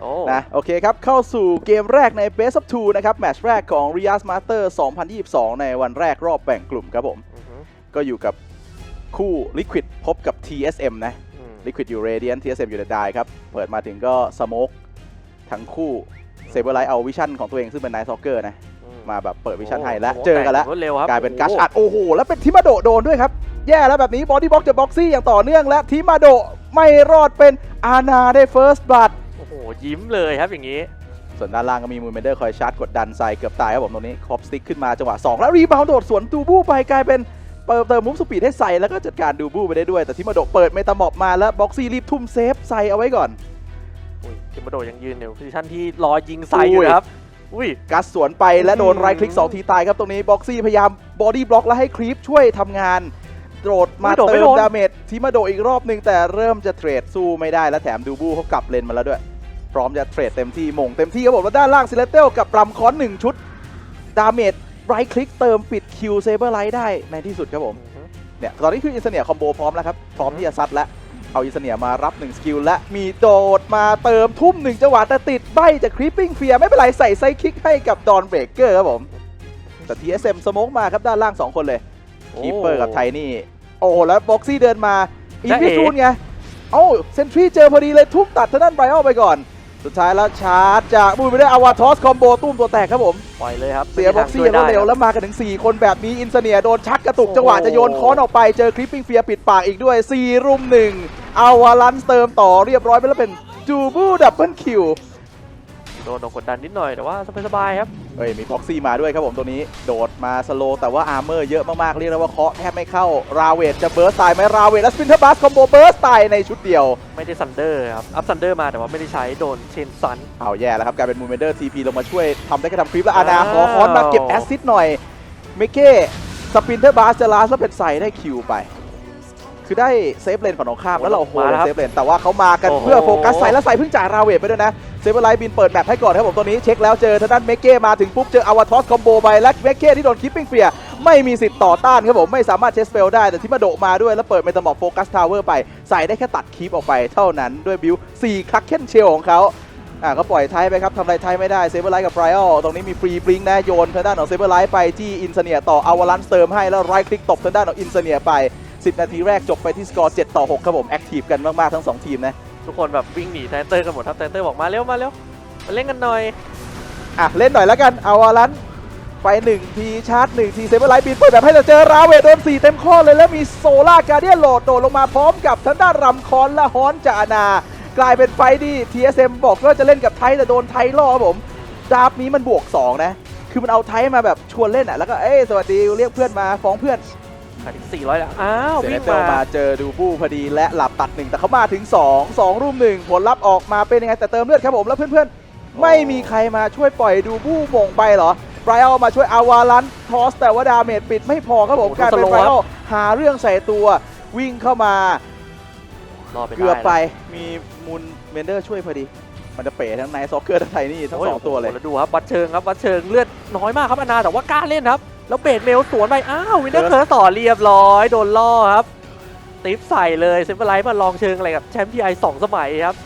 โอ้นะโอเคครับ เข้าสู่เกมแรกใน Best of Two นะครับ แมตช์แรกของ r i a s Master 2022 ในวันแรกรอบแบ่งกลุ่มครับผมอือฮึก็อยู่กับคู่ Liquid พบกับ TSM นะอืม Liquid อยู่ Radiant TSM อยู่ The Die ครับ เปิดมาถึงก็ Smoke ทั้งคู่ Saberlight เอาวิชั่นของตัวเองซึ่งเป็น Night Stalker นะอืมาแบบเปิดวิชั่นโอ้ให้แล้วโอ้เจอกันแล้วแตรวดเร็วครับกลายเป็นกัชโอ้โหอัด โอ้โห แล้วเป็นทิมาโดะโดนด้วยครับ แย่แล้วแบบนี้บอดี้บ็อกจะบ็อกซี่อย่างต่อเนื่องและทิมาโดะไม่รอดเป็นอาณาได้เฟิร์สบัต โอ้โหยิ้มเลยครับอย่างนี้ส่วนด้านล่างก็มีมูนเมนเดอร์คอยชาร์จกดดันใส่เกือบตายครับผมตรงนี้ครอปสติ๊กขึ้นมาจังหวะ 2 แล้วรีบาวด์โดดสวนดูบูไปกลายเป็นเปิดเติมมูฟสปีดให้ใส่แล้วก็จัดการดูบูไปได้ด้วย แต่ทิมาโดะเปิดเมตาหมอบมาแล้วบ็อกซี่รีบทุ่มเซฟใส่เอาไว้ก่อนอุ้ยทิมโบโดยังยืนอยู่โพซิชันที่รอยิงใส่อยู่นะครับอุ้ยกัสสวนไปและโดนอืมไรคลิก2ทีตายครับตรงนี้บ็อกซี่พยายามบอดี้บล็อกแล้วให้ครีปช่วยทำงานโดดมาไม่โดดไม่เติโดมนดาเมจทิมาโดะอีกรอบหนึ่งแต่เริ่มจะเทรดสู้ไม่ได้และแถมดูบูเขากลับเลนมาแล้วด้วย พร้อมจะเทรดเต็มที่มงเต็มที่ครับผมแล้วด้านล่างซิเลเตลกับปรัมคอนหนึ่งชุด ดาเมจไรคลิกเติมปิดคิวเซเบอร์ไลท์ได้ในที่สุดครับผมอือฮึเนี่ยตอนนี้คืออินเสเนียคอมโบพร้อมแล้วครับ พร้อมที่จะซัดแล้วเอาอินเสเนียมารับ 1 สกิล และมีโดดมาเติมทุ่ม 1 จังหวะแต่ติดใบจากคริปปิ้งเฟียไม่เป็นไรใส่ไซคิกให้กับดอนเบรกเกอร์ครับผมแต่ TSM สโมกมาครับด้านล่าง 2 คนเลยโอ้คีเปอร์กับไทนี่ โอ้โหแล้วบ็อกซี่เดินมา อินจ๊ะพิเอ๋ซูนไง เอ้าเซนทรีเจอพอดีเลยทุ่มตัดทางด้านไบรอัลไปก่อน สุดท้ายแล้วชาร์จจากบูมไปได้อาวาทอสคอมโบตุ้มตัวแตกครับผม ปล่อยเลยครับเสียบ็อกซี่อย่างรวดเร็วแล้วมากันถึง 4 คนแบบนี้อินเสเนียโดนชักกระตุกโอ้โหจังหวะจะโยนค้อนออกไปเจอคลิปปิ้งเฟียปิดปากอีกด้วย 4 รุมหนึ่งเอาวาลันเติมต่อเรียบร้อยไปแล้วเป็นจูบูดับเบิลคิวโดนโดนกดดันนิดหน่อยแต่ว่าสบายๆครับเฮ้ยมีบ็อกซี่มาด้วยครับผมตัวนี้โดดมาสโลแต่ว่าอาร์เมอร์เยอะมากๆ เรียกได้ว่าเคาะแทบไม่เข้าราเวทจะเบิร์สตายไหมราเวทและสปินเทอร์บัสคอมโบเบิร์สตายในชุดเดียว ไม่ได้ซันเดอร์ครับ อัพซันเดอร์มาแต่ว่าไม่ได้ใช้โดนเชนซัน เอาแย่แล้วครับกลายเป็นมูเมนเดอร์ทีพีลงมาช่วยทำได้แค่ทำคลิปแล้วอาณาขอคอนมาเก็บแอสซิสต์หน่อยเมเก้สปินเทอร์บัสจะลาสแล้วเป็นใส่ได้คิวไป คือได้เซฟเลนฝั่งตรงข้ามแล้วเราโฮมาแล้วครับเซฟเลนแต่ว่าเขามากันโอ้โหเพื่อโฟกัสใส่แล้วใส่เพิ่งจ่ายราเวทไปด้วยนะเซเบอร์ไลท์บินเปิดแมปให้ก่อนครับผมตัวนี้เช็คแล้วเจอทางด้านเมเก้มาถึงปุ๊บเจออวาทอสคอมโบไปและเมเก้ที่โดนคิปปิ้งเฟียไม่มีสิทธิ์ต่อต้านครับผมไม่สามารถเชสเปลได้แต่ที่มาโดะมาด้วยแล้วเปิดเมตาบอกโฟกัสทาวเวอร์ไปใส่ได้แค่ตัดคีปออกไปเท่านั้นด้วยบิว4คักเคนเชลของเขาอ่าก็ปล่อยไทยไปครับทำอะไรไทยไม่ได้เซเบอร์ไลท์กับไบรอัลตรงนี้มีฟรีบลิงนะโยนทางด้านของเซเบอร์ไลท์ไปที่อินเสเนียต่ออวาลันเติมให้แล้วไรคลิกตบทางด้านของอินเสเนียไป 10 นาทีแรกจบไปที่สกอร์7ต่อ6ครับผมแอคทีฟกันมาก ๆ ทั้ง 2 ทีมนะ ทุกคนแบบวิ่งหนีแทนเตอร์กันหมดครับแทนเตอร์บอกมาเร็วมาเร็วมาเล่นกันหน่อยอะ เล่นหน่อยแล้วกันเอาวาลันไป 1 ทีชาร์จ 1 ทีเซเบอร์ไลท์บินเปิดแบบให้เราเจอราเวทโดน 4 เต็มข้อเลยแล้วมีโซล่าการเดียนโหลดโดดลงมาพร้อมกับทางด้านรำคอนและฮอนจานากลายเป็นไฟท์ที่ TSM บอกว่าจะเล่นกับไทยแต่โดนไทยล่อครับผมดาบนี้มันบวก 2 นะ คือมันเอาไทยมาแบบชวนเล่นอะแล้วก็เอ้ยสวัสดีเรียกเพื่อนมาฟ้องเพื่อน ขาดอีก400 แล้ว อ้าวเซเนวิ่งเตอมาร์มาเจอดูบูพอดีและหลับตัดหนึ่งแต่เขามาถึง 2 2 รุ่มหนึ่งผลลัพธ์ออกมาเป็นยังไงแต่เติมเลือดครับผมแล้วเพื่อนๆ ไม่มีใครมาช่วยปล่อยดูบูมงไปเหรอไบรอัลมาช่วยอาวาลันทอสแต่ว่าดาเมจปิดไม่พอครับผมกลายเป็นไบรอัลหาเรื่องใส่ตัววิ่งเข้ามารอไปได้เกือบไปมีมูนเมนเดอร์ช่วยพอดี มันจะเป๋ทั้งไนท์ซ็อกเกอร์ทั้งไทนี่ทั้งโยสองตัวเลยโโหแดูครับวัดเชิงครับวัดเชิงเลือดน้อยมากครับอนาแต่ว่ากล้าเล่นครับ แล้วเบดเมลสวนไป อ้าววินเตอร์เคิร์สต่อเรียบร้อย โดนล่อครับ ติฟใส่เลยเซฟเวอร์ไลท์มาลองเชิงอะไรกับแชมป์พีไอสองสมัยครับ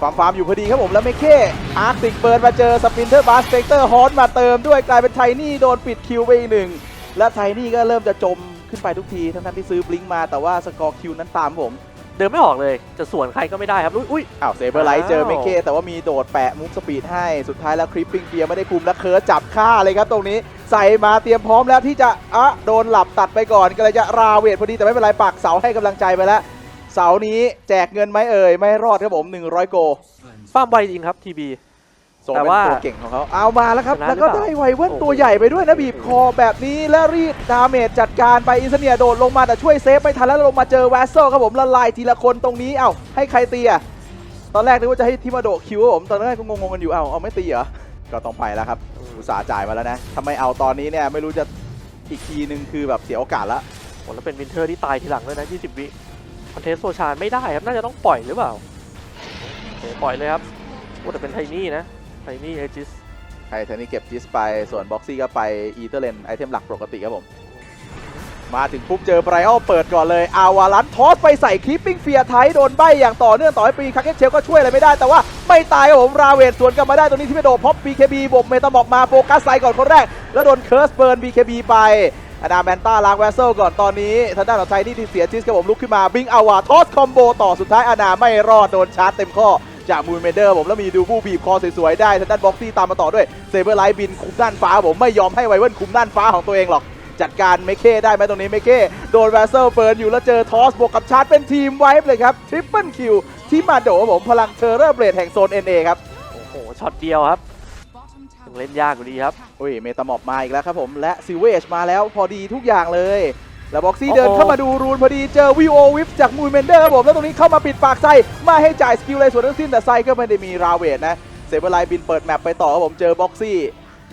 ฟาร์มฟาร์มอยู่พอดีครับผมแล้วเมเค้อาร์ติกเปิดมาเจอสปินเตอร์บาสเปกเตอร์ฮอนมาเติมด้วยกลายเป็นไทนี่โดนปิดคิวไปอีกหนึ่ง และไทนี่ก็เริ่มจะจมขึ้นไปทุกที ทั้งๆที่ซื้อบลิงก์มาแต่ว่าสกอร์คิวนั้นตามผม เดินไม่ออกเลย จะสวนใครก็ไม่ได้ครับอุ้ยอุ้ยอ้าวเซเบอร์ไลท์อ้าว เจอเมเค้แต่ว่ามีโดดแปะมุกสปีดให้สุดท้ายแล้วคริปปิ้งเฟียไม่ได้คุมและเคิร์สจับฆ่าเลยครับตรงนี้ ใส่มาเตรียมพร้อมแล้วที่จะอะโดนหลับตัดไปก่อนก็เลยจะราเวทพอดีแต่ไม่เป็นไรปักเสาให้กำลังใจไปแล้ว เสานี้แจกเงินไหมเอ่ย ไม่รอดครับผม 100 โกฟาร์มไวจริงครับทีบี โซนแต่เป็นว่าตัวเก่งของเขาเอามาแล้วครับ ชนะแล้วก็หรือเปล่าได้ไวเวิร์นโอ้โห ตัวใหญ่ไปด้วยนะบีบคอแบบนี้แล้วรีดดาเมจจัดการไปอินเสเนียโดดลงมาแต่ช่วยเซฟไม่ทันแล้วลงมาเจอแวสเซลครับผมละลายทีละคนตรงนี้เอ้าให้ใครตีอะตอนแรกนึกว่าจะให้ทิมาโดคิวครับผมตอนแรกก็งงๆกันอยู่เอ้าเอาไม่ตีเหรอก็ต้องไปแล้วครับอุตส่าห์จ่ายมาแล้วนะทำไมเอาตอนนี้เนี่ยไม่รู้จะอีกทีนึงคือแบบเสียโอกาสละโอ้แล้วเป็นวินเทอร์ที่ตายทีหลังด้วยนะ 20 วิคอนเทสโซชานไม่ได้ครับ น่าจะต้องปล่อยหรือเปล่าโอเคปล่อยเลยครับโอ้แต่เป็นไทนี่นะ ไทนี่เอจิสไทเทนี่เก็บจิสไป ส่วนบ็อกซี่ก็ไปอีเตอร์เลนไอเทมหลักปกติครับผม มาถึงปุ๊บเจอไบรอัลเปิดก่อนเลย อาวาลันทอสไปใส่คลิปปิ้งเฟียไทยโดนใบอย่างต่อเนื่องต่อให้ปีคักเก็ตเชลก็ช่วยอะไรไม่ได้แต่ว่าไม่ตายครับผม ราเวทสวนกลับมาได้ตรงนี้ที่ไม่โดนพ็อป BKB บกเมตาบอกมาโฟกัสไซก่อนคนแรก แล้วโดนเคิร์สเบิร์น BKB ไปอนาแมนต้าล้างแวสเซลก่อนตอนนี้ทางด้านของไทนี่ที่เสียจิสครับผมลุกขึ้นมาบิงอาวาทอสคอมโบต่อสุดท้ายอนาไม่รอดโดนชาร์จเต็มข้อ จากมูนเมเดอร์ผมแล้วมีดูบูบีบคอสวยๆได้ทางด้านบ็อกซี่ตามมาต่อด้วยเซเบอร์ไลท์บินคุมด้านฟ้าผมไม่ยอมให้ไวเวิร์นคุมด้านฟ้าของตัวเองหรอกจัดการเมเก้ได้ไหมตรงนี้เมเก้โดนแวสเซลเปิดอยู่แล้วเจอทอสบวกกับชาร์จเป็นทีมไวฟ์เลยครับทริปเปิลคิวที่มาโดครับผมพลังเทอร์เรอร์เบรดแห่งโซน NA ครับโอ้โหช็อตเดียวครับยังเล่นยากอยู่ดีครับอุ้ยเมตามอบมาอีกแล้วครับผมและซิเวชมาแล้วพอดีทุกอย่างเลย แล้วบ็อกซี่โอ้โหเดินเข้ามาดูรูนพอดีเจอวีโอวิฟจากมูนเมนเดอร์ครับผมแล้วตรงนี้เข้ามาปิดปากไซไม่ให้จ่ายสกิลเลยส่วนทั้งสิ้นแต่ไซก็ไม่ได้มีราเวทนะเซเบอร์ไลน์บินเปิดแมปไปต่อครับผมเจอบ็อกซี่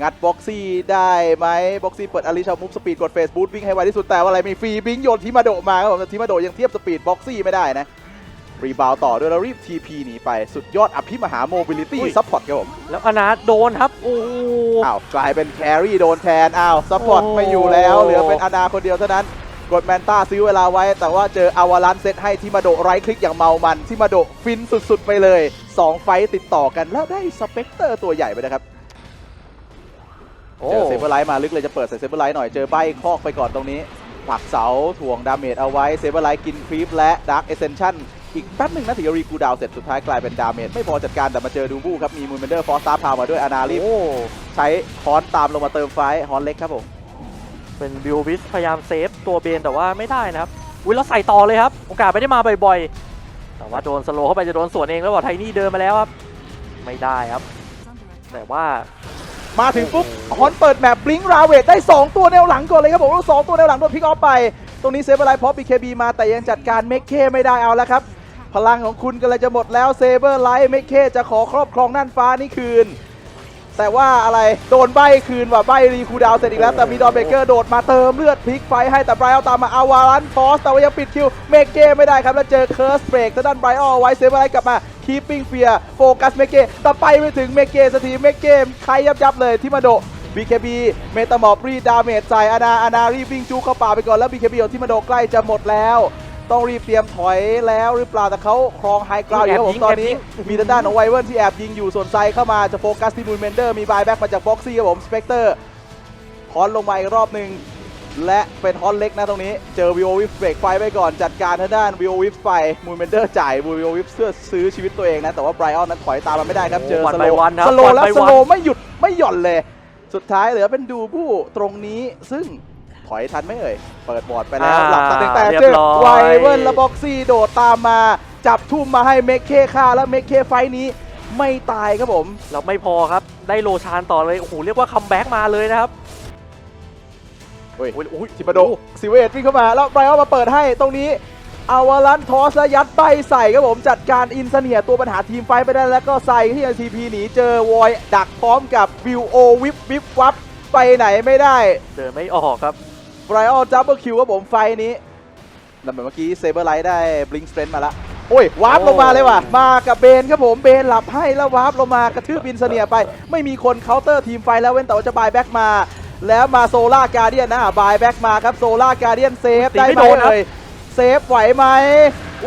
งัดบ็อกซี่ได้ไหมบ็อกซี่เปิดอลิชามูฟสปีดกดเฟสบูทวิ่งให้ไวที่สุดแต่ว่าอะไรมีฟรีบิงโยนทิมาโดะมาครับผมแต่ทิมาโดะยังเทียบสปีดบ็อกซี่ไม่ได้นะรีบาวต่อด้วยแล้วรีบทีพีหนีไปสุดยอดอภิมหาโมบิลิตี้อุ้ยซัพพอร์ตครับผมแล้วอนาโดนครับโอ้โหอ้าวกลายเป็นแครี่โดนแทนอ้าวซัพพอร์ตโอ้ไม่อยู่แล้วเหลือเป็นอนาคนเดียวเท่านั้น กดแมนต้าซื้อเวลาไว้ แต่ว่าเจออาวาลันเซตให้ทิมาโดะไร้คลิกอย่างเมามันทิมาโดะฟินสุดๆไปเลย 2 ไฟต์ติดต่อกันแล้วได้สเปกเตอร์ตัวใหญ่ไปนะครับโอ้เจอเซเบอร์ไลท์มาลึกเลยจะเปิดใส่เซเบอร์ไลท์หน่อยเจอใบคอกไปก่อนตรงนี้ผลักเสาถ่วงดาเมจเอาไว้เซเบอร์ไลท์กินครีปและดาร์ e เอเซนชั่นอีกแป๊บหนึ่งนะถึงจะรีคูลดาวน์เสร็จสุดท้ายกลายเป็นดาเมจไม่พอจัดการแต่มาเจอดูบูครับมีมูนเบนเดอร์ฟอสตาร์พามาด้วยอนารีบโอ้ใช้ฮอนตามลงมาเติมไฟท์ฮอนเล็กครับผม เป็นบิลวิสพยายามเซฟตัวเบนแต่ว่าไม่ได้นะครับอุ้ยแล้วใส่ต่อเลยครับ โอกาสไม่ได้มาบ่อยๆ แต่ว่าโดนสโลเข้าไปจะโดนสวนเองแล้วบอกไทนี่เดินมาแล้วครับ ไม่ได้ครับ แต่ว่ามาถึงปุ๊บฮอนเปิดแมปบลิงราเวทได้ 2 ตัวแนวหลังก่อนเลยครับผมแล้วสองตัวแนวหลังโดนพิกออฟไป ตรงนี้เซเบอร์ไลท์พอบีเคบีมาแต่ยังจัดการเมคเคไม่ได้เอาแล้วครับ พลังของคุณกำลังจะหมดแล้วเซเบอร์ไลท์เมคเคจะขอครอบครองน่านฟ้านี่คืน แต่ว่าอะไรโดนใบคืนว่ะใบรีคูดาวเสร็จอีกแล้วแต่มีดอนเบเกอร์โดดมาเติมเลือดพลิกไฟให้แต่ไบรอัลตามมาอาวารันทอสแต่ว่ายังปิดคิวเมกเก้ไม่ได้ครับแล้วเจอเคิร์สเบรกทางด้านไบรอัลเอาไว้เซเบอร์ไล่กลับมาคีปปิ้งเฟียโฟกัสเมกเก้แต่ไปไม่ถึงเมกเก้สักทีเมกเก้ใครยับยับเลยที่มาโด BKB เมตาหมอบรีดาเมจใส่อานาอานารีวิ่งจูเข้าป่าไปก่อนแล้ว BKB ของที่มาโดใกล้จะหมดแล้ว ต้องรีบเตรียมถอยแล้วหรือเปล่าแต่เขาครองไฮกราวอยู่ครับผมตอนนี้มีทางด้านของไวเวิร์นที่แอบยิงอยู่ส่วนไซเข้ามาจะโฟกัสที่บูนเมนเดอร์มีบายแบ็กมาจากบ็อกซี่ครับผมสเปกเตอร์ฮอนลงมาอีกรอบหนึ่งและเป็นฮอนเล็กนะตรงนี้เจอวิโอวิฟเบรกไฟไปก่อนจัดการทางด้านวิโอวิฟไปมูนเมนเดอร์จ่ายวิโอวิฟเสื้อซื้อชีวิตตัวเองนะแต่ว่าไบรอันนั้นถอยตามมาไม่ได้ครับเจอโอ้วันสไปโลวันครับสโลวันแล้วไปสวันโลไม่หยุดไม่หย่อนเลย สุดท้ายเหลือเป็นดูผู้ตรงนี้ซึ่ง ถอยทันไหมเอ่ย เปิดบอร์ดไปแล้วอ่าหลับตาหนึ่งแต่เรียบเจอร้อยไวเวิร์นและบ็อกซี่โดดตามมา จับทุ่มมาให้เมคเคฆ่าแล้วเมคเคไฟท์นี้ไม่ตายครับผมเราไม่พอครับ ได้โลชานต่อเลย โอ้โห เรียกว่าคัมแบ็กมาเลยนะครับเฮ้ยอุ้ยอุ้ยทิมาโดซิเวตวิ่งเข้ามา แล้วไบรอัลมาเปิดให้ตรงนี้อาวาลันทอสและยัดใบใส่ครับผมจัดการอินเสเนียตัวปัญหาทีมไฟท์ไปได้แล้วก็ใส่ที่ NCP หนีเจอวอยดักพร้อมกับวิวโอวิบวิบวับไปไหนไม่ได้ เดินไม่ออกครับ ไบรอัลจับเบิลคิวครับผมไฟนี้นั่นเหมือนเมื่อกี้เซเบอร์ไลท์ได้บลิงสเตรนมาละโอ้ยวาร์ปโอ้ลงมาเลยว่ะ มากับเบนครับผม เบนหลับให้แล้ววาร์ปลงมากระทืบอินเสเนียไป ไม่มีคนเคาน์เตอร์ทีมไฟแล้วเว้นแต่ว่าจะบายแบ็กมา แล้วมาโซล่าการเดียนนะบายแบ็กมาครับโซล่าการเดียนเซฟตีได้ไม่ไหมโดนครับเอ่ยเซฟไหวไหม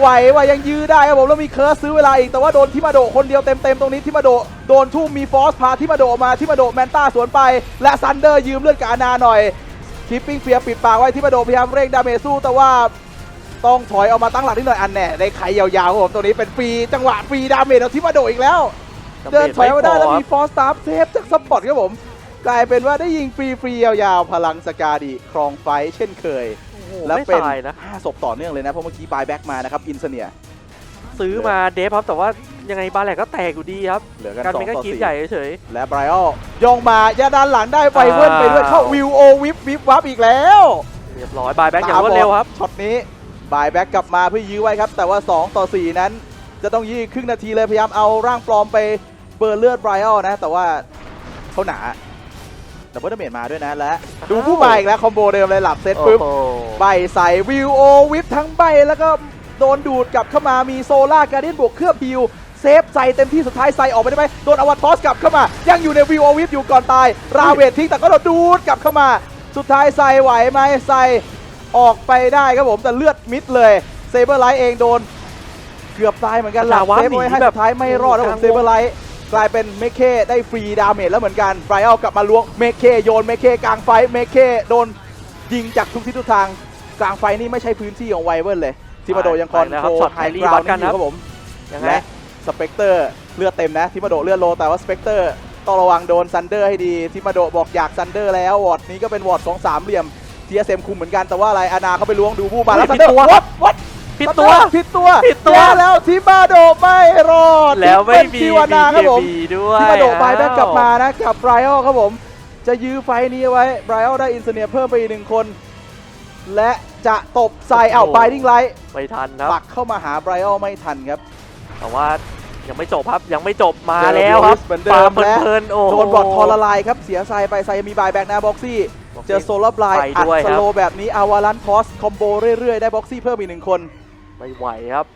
ไหวว่ายังยื้อได้ครับผมแล้วมีเคิร์สซื้อเวลาอีกแต่ว่าโดนทิมาโดคนเดียวเต็มๆตรงนี้ทิมาโดโดนทุ่มมีฟอสพาทิมาโดออกมาทิมาโดแมนต้าสวนไป และซันเดอร์ยืมเลือดกับอานาหน่อย คิปปิ้งเฟียปิดปากไว้ที่มาโดพยายามเร่งดาเมจสู้แต่ว่าต้องถอยออกมาตั้งหลักนิดหน่อยอันแน่ได้ไขยาวๆครับผมตัวนี้เป็นฟรีจังหวะฟรีดาเมจของที่มาโดอีกแล้ว เดินถอยมาได้แล้วมีฟอร์สตาร์เซฟจากสปอร์ตครับผมกลายเป็นว่าได้ยิงฟรีๆยาวๆ พลังสกาดีครองไฟท์เช่นเคยโอ้โหแล้วไม่เป็นตายนะ5ศพต่อเนื่องเลยนะ เพราะเมื่อกี้บายแบ็กมานะครับ อินเสเนีย ซื้อมาเดฟครับแต่ว่า ยังไงบาแหลกก็แตกอยู่ดีครับเหลือกันการสอเป็นงก็ต่อคีบสี่ใหญ่เฉย และไบรอัลย่องมายาด้านหลังได้ไฟเวิร์นไปด้วยเข้าอ้าววิวโอวิบวิบวับอีกแล้วๆเรียบร้อยบายแบ็กอย่างรวดเร็วครับ ช็อตนี้บายแบ็กกลับมาเพื่อยื้อไว้ครับ แต่ว่า 2 ต่อ 4 นั้น จะต้องยื้อครึ่งนาทีเลย พยายามเอาร่างปลอมไปเบิร์นเลือดไบรอัลนะ แต่ว่าเขาหนาดับเบิลดาเมจมาด้วยนะ และ ดูผู้มาอีกแล้ว คอมโบเดิมเลยหลับเซตปุ๊บ โอ้โหใบใส่วิวโอวิปทั้งใบแล้วก็โดนดูดกลับเข้ามามีโซล่าการเดียนบวกเครือบฮิว เซฟใส่เต็มที่สุดท้ายใส่ออกไปได้ไหมโดนอวัตทอสกลับเข้ามา ยังอยู่ในวิวโอวิปอยู่ก่อนตาย ราเวททิ้งแต่ก็โดนดูดกลับเข้ามา สุดท้ายใส่ไหวไหมใส่ออกไปได้ครับผมแต่เลือดมิดเลยเซเบอร์ไลท์เองโดน เกือบตายเหมือนกันหลังแต่ว่าเซฟไว้ให้หนีแบบสุดท้ายไม่รอดนะผมกลางวงเซเบอร์ไลท์กลายเป็นเมคเคได้ฟรีดาเมจแล้วเหมือนกันไบรอัลกลับมาล้วงเมคเคโยนเมคเคกลางไฟเมคเคโดนยิงจากทุกทิศทุกทางกลางไฟนี่ไม่ใช่พื้นที่ของไวเวิร์นเลยทิมาโดยังคอนไปแล้วโทครับรช็อตไฮไฮรี่กราววัดน์กันนี่อยู่ครับครับผมยังไงและ สเปกเตอร์เลือดเต็มนะทิมาโดเลือดโลแต่ว่าสเปกเตอร์ต้องระวังโดนซันเดอร์ให้ดีทิมาโดบอกอยากซันเดอร์แล้ววอร์ดนี้ก็เป็นวอร์ดของสามเหลี่ยมทีเอสเอ็มคุมเหมือนกันแต่ว่าอะไรอานาเขาไปล้วงดูบูมาแล้วเฮ้ซัยนเดอร์ผิดตัววัดวัดผิดตัวผิดตัวผิดตัวแย่แล้วทิมาโดไม่รอดแล้วไม่เป็นมีทิวานาครับผม BKB ด้วยทิมาโดบายแบ็กอ้วกลับมานะกับไบรอัลครับผม จะยื้อไฟท์นี้ไว้ไบรอัลได้อินเสเนียเพิ่มไปอีกหนึ่งคน และจะตบใส่เอาไบดิ้งไลท์ไม่ทันครับปักเข้ามาหาไบรอัลไม่ทันครับ แต่ว่ายังไม่จบครับยังไม่จบมาเจอแล้วครับเหมือนเดิมปาล์มและเพลินๆโอ้โหโดนบอดทอละลายครับเสียไซไปไซมีบายแบ็กนะบ็อกซี่เจอโซลาร์บลายไปอัดด้วยสครับโลว์แบบนี้อาวาลันทอสคอมโบเรื่อยๆ ได้บ็อกซี่เพิ่มอีกหนึ่งคนไม่ไหวครับ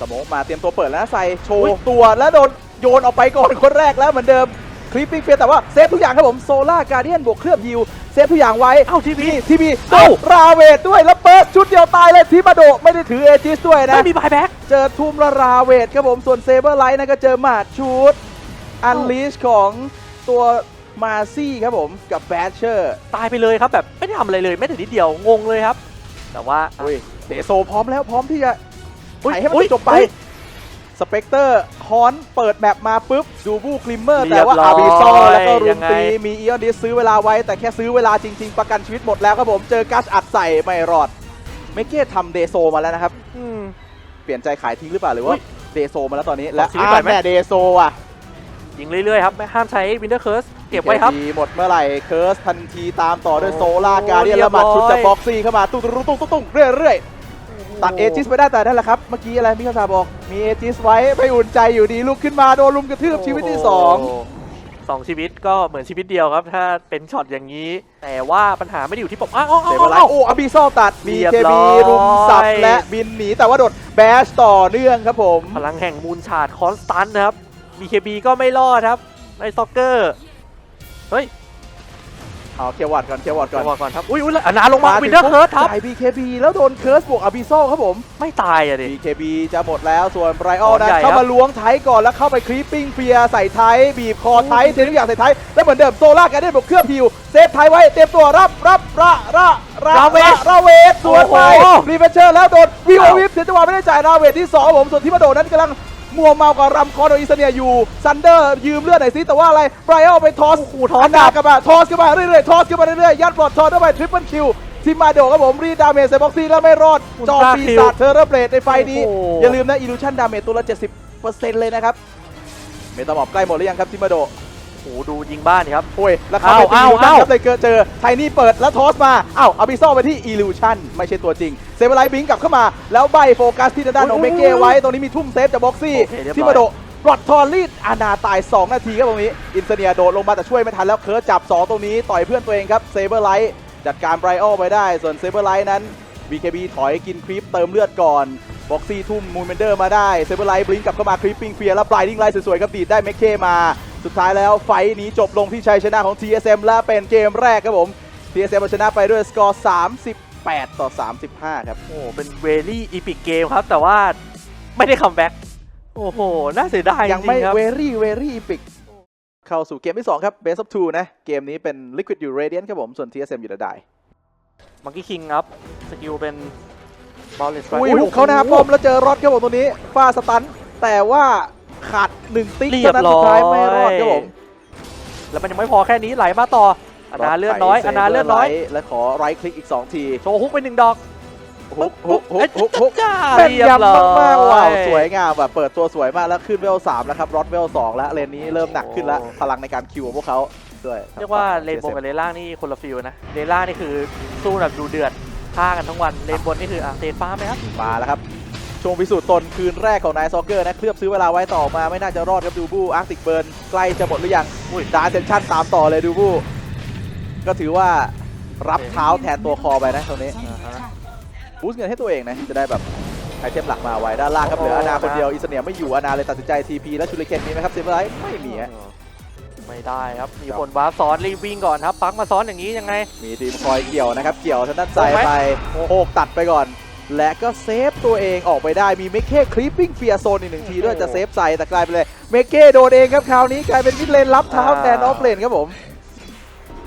สโมกมาเตรียมตัวเปิดแล้วนะใส่โชอุ๊ว์ยตัวแล้วโดนโยนออกไปก่อนคนแรกแล้วเหมือนเดิม คลิปปิ้งเฟียแต่ว่าเซฟทุกอย่างครับผมโซล่าการเดียนบวกเคลือบฮิวเซฟทุกอย่างไว้ เอ้าทีพีทีบีเอ้าราเวทด้วยแล้วเปิดชุดเดียวตายเลยทีมาโดไม่ได้ถือเอจิสด้วยนะไม่มีบายแบ็กเจอทูมละราเวทครับผมส่วนเซเบอร์ไลท์นะก็เจอหมาดชูดอันลีชของตัวมาซี่ครับผมกับแบชเชอร์ตายไปเลยครับแบบไม่ได้ทำอะไรเลยไม่ถึงนิดเดียวงงเลยครับ แต่ว่าอุ้ยเดโซพร้อมแล้วพร้อมที่จะอุ๊ยไถให้มันอุ๊ยจบไปอุ๊ย สเปกเตอร์ฮอนเปิดแมปมาปุ๊บดูบูคลิมเมอร์เรีแต่ยบว่าร้อยอาบิซอแล้วก็รุยัมงไงตี มีอีออนดิสซื้อเวลาไว้ แต่แค่ซื้อเวลาจริง ๆ ประกันชีวิตหมดแล้วครับผมเจอกัสอัดใส่ไม่รอดเมเก้ทำเดโซมาแล้วนะครับอืมเปลี่ยนใจขายทิ้งหรือเปล่าหรืออุ๊ว่ายเดโซมาแล้วตอนนี้และชีวิตหน่อยไหมแม่เดโซอะยิงเรื่อยๆครับ ไม่ห้ามใช้วินเทอร์เคิร์สเก็บไว้ครับดีหมดเมื่อไหร่เคิร์สทันทีตามต่อด้วยโอ้โซล่าการเดียนเรียละบหมัดชุดร้อยจากบ็อกซี่เข้ามาตุ้งตุ้งตุ้งตุ้งตุ้งเรื่อยๆ ตัดเอจิสไปได้แต่นั่นแหละครับ เมื่อกี้อะไรมิคาซาบอก มีเอจิสไว้ไม่อุ่นใจอยู่ดีลุกขึ้นมาโดนลุมกระทืบชีวิตที่โโห2สองชีวิตก็เหมือนชีวิตเดียวครับ ถ้าเป็นช็อตอย่างนี้ แต่ว่าปัญหาไม่ได้อยู่ที่ผมอ้าวอ้าวเซอ้าวเบอร์ไลอ้าว ท์โอ้อบิซอลตัด เรีมียบเคร้บีอย รุมสับและบินหนีแต่ว่าโดดแบชต่อเนื่องครับผม พลังแห่งมูลชาดคอนสแตนต์นะครับ BKB ก็ไม่รอดครับไอซ็อกเกอร์ เฮ้ย เอาเคียววัดก่อนเคียววัดก่อนก่อนก่อนครับ อุ้ยอุ้ยอนาลงมาวินเทอร์เคิร์สครับจ่าย BKB แล้วโดนเคิร์สบวกอบิซอลครับผม ไม่ตายอะดิ BKB จะหมดแล้วส่วนไบรอัลบอลนะใหญ่เข้าครับมาล้วงไทยก่อนแล้วเข้าไปครีปปิ้งเฟียใส่ไทยบีบคอไทยเททุกอย่างใส่ไทยแล้วเหมือนเดิมโซล่าการเด้นบวกเครื่องพิวเซฟไทยไว้เตรียมตัวรับรับระระระราเวทราเวทสวนไปโอ้โหรีเฟชเชอร์แล้วโดนวิวอ้าววิฟเสียจังหวะไม่ได้จ่ายราเวทที่สองผมส่วนที่มาโดนนั้นกำลัง มัวเมากับรำคอโดยอิสเนียอยู่ซันเดอร์ยืมเลือดหน่อยสิแต่ว่าอะไรไบรอัลไปทอสโอ้โหทอสนดากลับมาทอสขึ้นมาเรื่อยๆทอสขึ้นมาเรื่อยๆยัดบอลทอสเข้าไปทริปเปิลคิวทีมมาโดครับผมรีดาเมจใส่บ็อกซี่แล้วไม่รอดอุลจอตร้าปีคิวศาจเทอร์เรเบลดในไฟนี้โอ้โหอย่าลืมนะอิลูชันดาเมจตัวละ70%เลยนะครับเมตาหมอบใกล้หมดหรือยังครับทีมมาโด โอ้โหดูยิงบ้านดิครับ โอ้ยแล้วเขาไปอ้าวอิลูชันอ้าวครับเลยเกิดเจอไทนี่เปิดแล้วทอสมาอ้าวอาบิซอลไปที่อิลูชันไม่ใช่ตัวจริง เซเวอร์ไลท์บิงกลับเข้ามา แล้วใบโฟกัสที่ด้านของเมเก้ไว้ตรงนี้มีทุ่มเซฟจากบ็อกซี่โอเคเรียบร้อยทีมมาโดปลอดทอรีดอานาตาย 2 นาทีครับตรงนี้ อินเสเนียโดดลงมาแต่ช่วยไม่ทันแล้วเคิร์สจับ 2 ตรงนี้ ต่อยเพื่อนตัวเองครับเซเบอร์ไลท์จัดการไบรอัลไปได้ ส่วนเซเบอร์ไลท์นั้น BKB ถอยกินคลิปเติมเลือดก่อนบ็อกซี่ทุ่มมูนเมนเดอร์มาได้เซเบอร์ไลท์บลิงกลับเข้ามาคลิปปิ้งเฟียแล้วปลายดิ้งไลท์สวยๆครับดีดได้เมคเคมา สุดท้ายแล้วไฟท์นี้จบลงที่ชัยชนะของ TSM และเป็นเกมแรกครับผม TSM เอาชนะไปด้วยสกอร์ 38 ต่อ 35 ครับ โอ้โหเป็นเวลี่อีพิกเกมครับ แต่ว่าไม่ได้คัมแบ็กโอ้โห น่าเสียดายจยังริไม่งๆครับ very very epic เข้าสู่เกมที่ 2 ครับ Best of Two นะ เกมนี้เป็น Liquid อยู่ Radiant ครับผม ส่วน TSM อยู่ระดายมังกี้คิงครับ สกิลเป็นบอลเลสอุ้ยหุกเขาหน้าป้อมแล้วเจอรอดครับผมตัวนี้ฟาสตันแต่ว่า ขาดหนึ่งติ๊กเรียเท่าบนั้นร้สุอดท้ายไม่รอดครับผมแล้วมันยังไม่พอแค่นี้ไหลมาต่ออนาเลือดน้อยอนาเลือดน้อย และขอไรคลิกอีก 2 ที โชว์ฮุกไปหนึ่งดอกฮุกฮุกฮุกฮุกฮุกจ้าแม่นเรียบยำร้อยมากๆว้าวสวยงามแบบเปิดตัวสวยมากแล้วขึ้นเวล3แล้วครับรอดเวล2แล้วเลนนี้เริ่มหนักขึ้นแล้วพลังในการคิวของพวกเขาด้วยเรียกว่าเลนบนกับเลนล่างนี่คนละฟิลนะเลนล่างนี่คือสู้แบบดูเดือดฆ่ากันทั้งวันเลนบนนี่คืออะเตนฟ้าไหมครับมาแล้วครับ ช่วงพิสูจน์ตนคืนแรกของนายซ็อกเกอร์นะเคลือบซื้อเวลาไว้ต่อมาไม่น่าจะรอดครับดูบูอาร์ติกเบิร์นใกล้จะหมดหรือยังอุ้ยดาเซนชั่นตามต่อเลยดูบูก็ถือว่ารับเท้าแทนตัวคอไปนะตรงนี้บูสต์เงินให้ตัวเองนะจะได้แบบไอเทมหลักมาไว้ด้านล่างครับเหลืออานาคนเดียวอิสเนียไม่อยู่อานาเลยตัดสินใจ TP แล้วชูริเคนมีไหมครับเซเบอร์ไลท์ไม่มีฮะตไม่ได้ครับ มีคนว้าร์ปซ้อนรีบวิ่งก่อนครับปักมาซ้อนอย่างนี้ยังไง มีทีมคอยเกี่ยวนะครับ เกี่ยวทางด้านโอ้ซ้ายไหมไปโอกตัดไปก่อน และก็เซฟตัวเองออกไปได้มีเมคเก้คลิปปิ้งเฟียโซนอีกหนึ่งทีด้วยจะเซฟใส่แต่กลายไปเลยเมคเก้โดนเองครับคราวนี้กลายเป็นมิดเลนรับเท้าแทนออฟเลนครับผม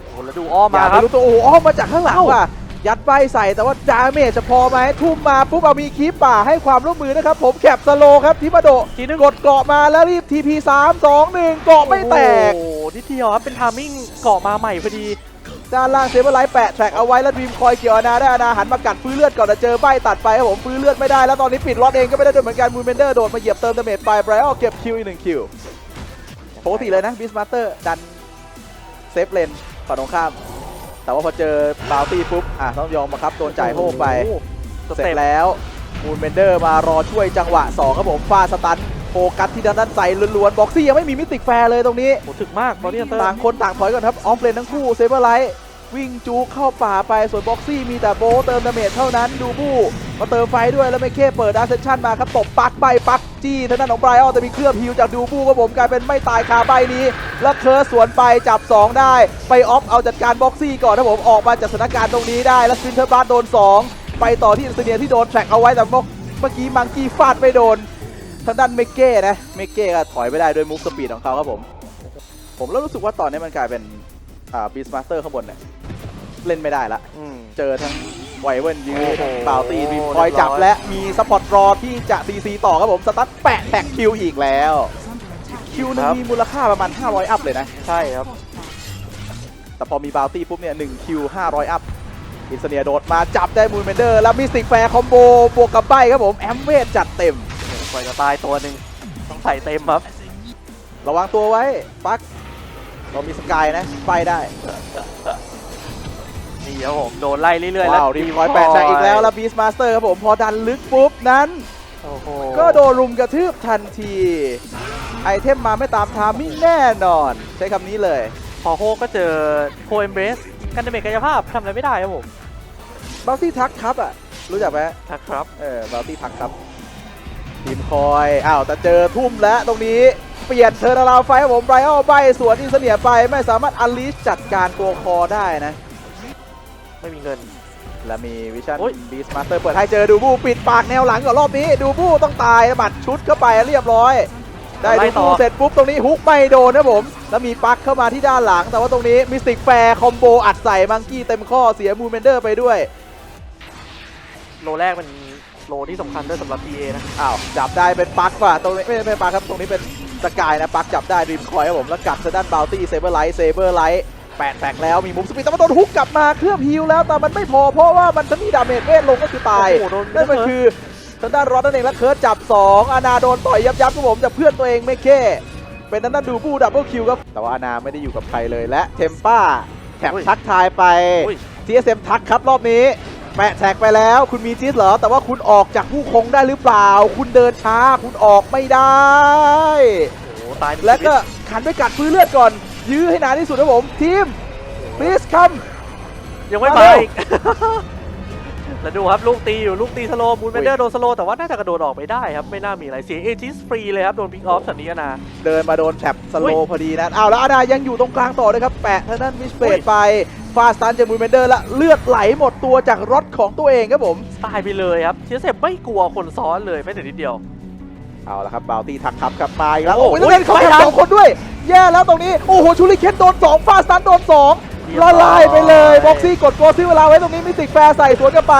โอ้โหแล้วดูอ้อมมาอย่ครับไปรู้ตัวโอ้โหอ้อมมาจากข้างหลังว่ะยัดใบใส่แต่ว่าดาเมจจะพอไหมทุ่มมาปุ๊บเอามีคีปป่าให้ความร่วมมือนะครับ ผมแคปสโลครับทิมาโดะทีนึงกดเกาะมาแล้วรีบ TP 3 2 1เกาะไม่แตกโอ้โหนิดเดียวครับเป็นทามมิ่งเกาะมาใหม่พอดี ด้านล่างเซเบอร์ไลท์แปะแทร็กเอาไว้แล้วดีมคอยเกี่ยวอานาได้อานาหันมากัดฟื้นเลือดก่อนจะเจอใบตัดไปครับผมฟื้นเลือดไม่ได้แล้วตอนนี้ปิดล็อตเองก็ไม่ได้ด้วยเหมือนกันมูนเบนเดอร์โดดมาเหยียบเติมดาเมจไปไบรอัลเก็บคิวอีกหนึ่งคิวปกติเลยนะบิสมาสเตอร์ดันเซฟเลนฝั่งตรงข้าม แต่ว่าพอเจอบาวตี้ปุ๊บอะต้องยอมมาครับโดนจ่ายโฮกไปโอ้โหสเสร็เต็จปแล้วมูนเบนเดอร์มารอช่วยจังหวะ2ครับผมฟาดสตันโฟกัสที่ด้านด้านใส่ล้วนๆบ็อกซี่ยังไม่มีมิติกแฟร์เลยตรงนี้โหถึกมากบอดี้เตอร์ต่างคนต่างถอยก่อนครับ ออฟเลนทั้งคู่เซเบอร์ไลท์ วิ่งจูเข้าป่าไปส่วนบ็อกซี่มีแต่โบเติมดาเมจเท่านั้นดูบู้มาเติมไฟด้วยแล้วไม่เคเปิดอาร์เซชั่นมาครับตบปักใบปักจี้ทางด้านของไบรอัลแต่มีเครื่องฮิวจากดูบู้ครับผมกลายเป็นไม่ตายคาใบนี้ แล้วเคิร์สสวนไปจับ 2 ได้ ไปออฟเอาจัดการบ็อกซี่ก่อนนะผมออกมาจากสถานการณ์ตรงนี้ได้ แล้วสปินเทอร์บาร์โดน 2 ไปต่อที่อินเตอร์เนียที่โดนแทร็กเอาไว้แต่เมื่อกี้มังกี้ฟาดไม่โดนทางด้านเมเก้นะเมเก้ก็ถอยไม่ได้ด้วยมูฟสปีดของเขาครับผม ผมแล้วรู้สึกว่าตอนนี้มันกลายเป็นอ่าบีสมาสเตอร์ข้างบนเนี่ย เล่นไม่ได้ละ อืม เจอทั้งไวเวิร์นยืดโอ้โหบาวตีบีมคอยเรียบร้อยจับและมีซัพพอร์ตรอที่จะซีซีต่อครับผม สตั๊ดแปะแท็กคิวอีกแล้ว คิวหนึงมีมูลค่าประมาณ 500 อัพเลยนะ ใช่ครับ แต่พอมีบาวตี้ปุ๊บเนี่ย1คิว 500 อัพ อินเสเนียโดดมาจับได้มูนเมนเดอร์ แล้วมิสติกแฟร์คอมโบบวกกับใบครับผม แอมเวทจัดเต็มโอ้โหกว่าจะตายตัวหนึ่งต้องใส่เต็มครับ ระวังตัวไว้ ปักเรามีสกายนะ ไปได้ นี่ครับผมโดนไล่เรื่อยๆ แล้วว้าวรีบคอยแปะแทร็กอีกแล้ว แล้วบีสมาสเตอร์ครับผม พอดันลึกปุ๊บนั้น โอ้โหก็โดนรุมกระทืบทันที ไอเทมมาไม่ตามทามมิ่งแน่นอน ใช้คำนี้เลย พอโฮก็เจอโคเอมเบรสกันดาเมจกายภาพทำอะไรไม่ได้ครับผมบา u ตี้ทักครับอะ รู้จักไหมนะครับเออบา u ตี้ทักครับทีมคอยอ้าวแต่เจอทุ่มแล้วตรงนี้เปลี่ยนเทอร์นาราไฟครับผมไบรอัลใบสวนอินเสเนียไปไม่สามารถอันลีชจัดการตัวคอได้นะ ไม่มีเงิน และมีวิชั่นโอ้ย บีสมาสเตอร์เปิดให้เจอดูบูปิดปากแนวหลังก่อนรอบนี้ดูบูต้องตายบัตรชุดเข้าไปเรียบร้อย ได้ไล่ดูต่บูอเสร็จปุ๊บตรงนี้ฮุกไม่โดนนะผม แล้วมีปลั๊กเข้ามาที่ด้านหลัง แต่ว่าตรงนี้มิสติกแฟร์คอมโบอัดใส่มังกี้เต็มข้อเสียมูนเมนเดอร์ไปด้วย โลแรกเป็นโลที่สำคัญด้วยสำหรับ PA นะ อ้าวจับได้เป็นปลั๊กว่ะตรงนี้ไม่ใช่เป็นปลั๊กครับตรงนี้เป็นสกายนะปลั๊กจับได้ริมคอยครับผมแล้วกัดทางด้านบาวตี้เซเบอร์ไลท์เซเบอร์ไลท์ แปดแตกแล้วมีมุมสปีดแต่ว่าโดนฮุกกลับมาเคลือบฮิวแล้วแต่มันไม่พอเพราะว่ามันจะมีดาเมจเวทลงก็คือตายโอ้โหโดนนั่นมันคือทางด้านรอดนั่นเองแล้วเคิร์ดจับ 2 อานาโดนต่อยยับยับครับผมจากเพื่อนตัวเองไม่เค่เป็นทางด้านดูบูดับเบิลคิวครับ แต่ว่าอานาไม่ได้อยู่กับใครเลยและเทมป้าแถบอุ้ยทักทายไปอุ้ย TSM ทักครับรอบนี้แปะแท็กไปแล้ว คุณมีจิสเหรอ แต่ว่าคุณออกจากผู้คงได้หรือเปล่า คุณเดินช้า คุณออกไม่ได้โอ้โหตายหนึ่งแล้วก็ชีวิตขันไปกัดฟื้นเลือดก่อน ยื้อให้นานที่สุดครับผมทีม please come ยังไม่มามาเร็วอีกแล้วดูครับลูกตีอยู่ลูกตีสโลมูนเบนเดอร์โดนสโลแต่ว่าน่าจะกระโดดออกไปได้ครับ ไม่น่ามีอะไรเสียเอจิสฟรีเลยครับ โดนพิกออฟสันนิยนา เดินมาโดนแท็บสโลอุ้ยพอดีนะอ้าวแล้วอาดายังอยู่ตรงกลางต่อเลยครับ แปะทางด้านมิสเฟอุ้ดยไปฟาสตันจากมูนเบนเดอร์และเลือดไหลหมดตัวจากรถของตัวเองครับผมตายไปเลยครับเชียเซฟไม่กลัวคนซ้อนเลยแม้แต่นิดเดียว เอาละครับบาวตี้ทักครับกลับมาอีกแล้ว โอ้โอ้โหยแล้วเล่นเขาไม่แค่ทันสองคนด้วย แย่แล้วตรงนี้ โอ้โหชูริเคนโดน2ฟาสตันโดน2เรียบร้ละอยลายไปเลยบ็อกซี่กดโกซิเวลาไว้ตรงนี้มิติกแฟร์ใส่สวนกันไป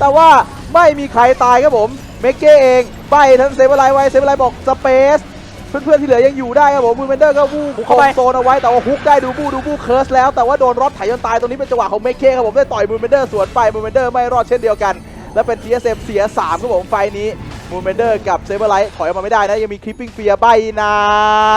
แต่ว่าไม่มีใครตายครับผมเมกเก้เองใบทั้งเซเวลไลไว้เซเวลไลบอกสเปซเพื่อนๆที่เหลือยังอยู่ได้ครับผมมูนเบนเดอร์ก็วูบบุกคเข้างไปโซนเอาไว้แต่ว่าฮุกได้ดูบูดูบูเคิร์สแล้วแต่ว่าโดนรอดไถจนตายตรงนี้เป็นจังหวะของเมกเก้ครับผมได้ต่อยมูนเบนเดอร์สวนไปมูนเบนเดอร์ไม่รอดเช่นเดียวกัน และเป็น TSM เสีย3ครับผมไฟล์นี้ มูนเบนเดอร์กับเซเบอร์ไลท์ถอยออกมาไม่ได้นะ ยังมีคลิปปิ้งเฟียใบนา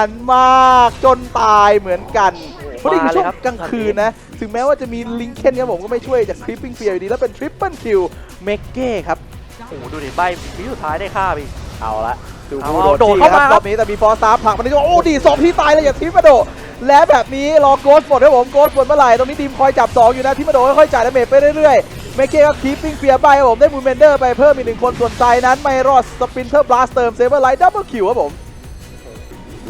นมากจนตายเหมือนกันเพราะนี่คือช่วงกลางคืนนะ ถึงแม้ว่าจะมีลิงเคนครับผมก็ไม่ช่วยจากคลิปปิ้งเฟียอยู่ดี แล้วเป็นทริปเปิลคิวเมกเก้ครับโอ้โหดูดิใบวิสุดท้ายได้ฆ่าไปอีกเอาละดูเอาผู้เอาโดนโดดจี้เข้าครับมารครับอบนี้แต่มีฟอร์ซาร์ผลักมันนี่ก็โอ้ดีสองที่ตายเลยอย่าทิ้งมาโดดและแบบนี้รอโกสหมดครับผมโกสหมดเมื่อไหร่ตรงนี้ทีมคอยจับ2อยู่นะที่มาโดค่อยๆจ่ายดาเมจไปเรื่อยๆ เมเก้ก็คีปปิ้งเฟียไปครับผมได้มูนเมนเดอร์ไปเพิ่มอีกหนึ่งคนส่วนใจนั้นไม่รอดสปินเทอร์บลัสเติมเซเบอร์ไลท์ดับเบิลคิวครับผม